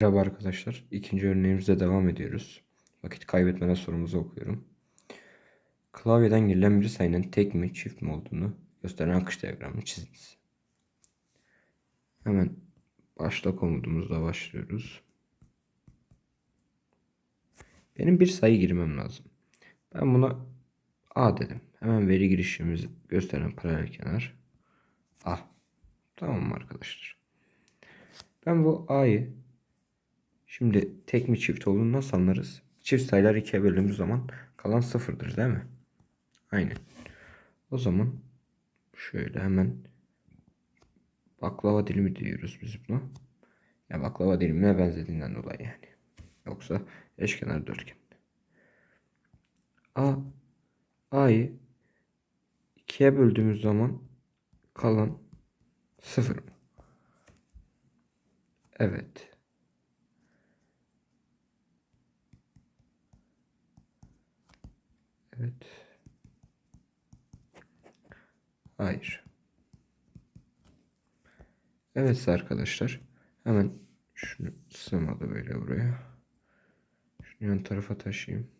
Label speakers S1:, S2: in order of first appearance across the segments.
S1: Merhaba arkadaşlar. İkinci örneğimizde devam ediyoruz. Vakit kaybetmeden sorumuzu okuyorum. Klavyeden girilen bir sayının tek mi çift mi olduğunu gösteren akış diyagramını çiziniz. Hemen başla komutumuzla başlıyoruz. Benim bir sayı girmem lazım. Ben buna A dedim. Hemen veri girişimizi gösteren paralel kenar A. Tamam mı arkadaşlar? Ben bu A'yı Şimdi tek mi çift olduğunu nasıl anlarız? Çift sayılar ikiye böldüğümüz zaman kalan sıfırdır değil mi? Aynen. O zaman şöyle hemen baklava dilimi diyoruz biz buna. Ya baklava dilimine benzediğinden dolayı yani. Yoksa eşkenar dörtgen. A A'yı ikiye böldüğümüz zaman kalan sıfır mı? Evet. Evet. Hayır. Evet arkadaşlar. Hemen şunu sığmadı böyle buraya. Şunu yan tarafa taşıyayım.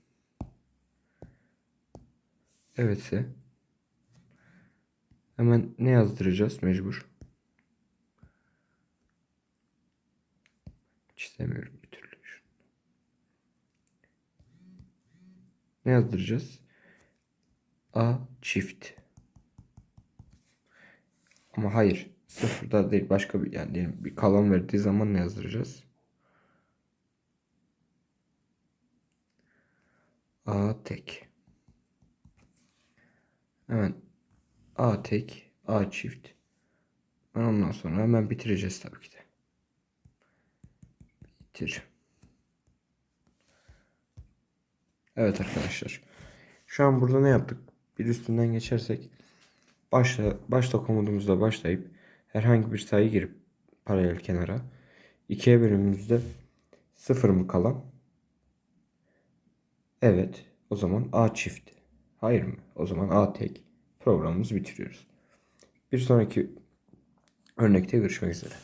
S1: Evetse hemen ne yazdıracağız mecbur? Çizemiyorum bir türlü. şunu. Ne yazdıracağız? A çift. Ama hayır. Sıfırda değil başka bir yani diyelim bir kalan verdiği zaman ne yazdıracağız? A tek. Hemen A tek, A çift. Ben ondan sonra hemen bitireceğiz tabii ki de. Bitir. Evet arkadaşlar. Şu an burada ne yaptık? Bir üstünden geçersek başla başta komutumuzla başlayıp herhangi bir sayı girip paralel kenara ikiye bölümümüzde sıfır mı kalan? Evet. O zaman A çift. Hayır mı? O zaman A tek. Programımızı bitiriyoruz. Bir sonraki örnekte görüşmek üzere.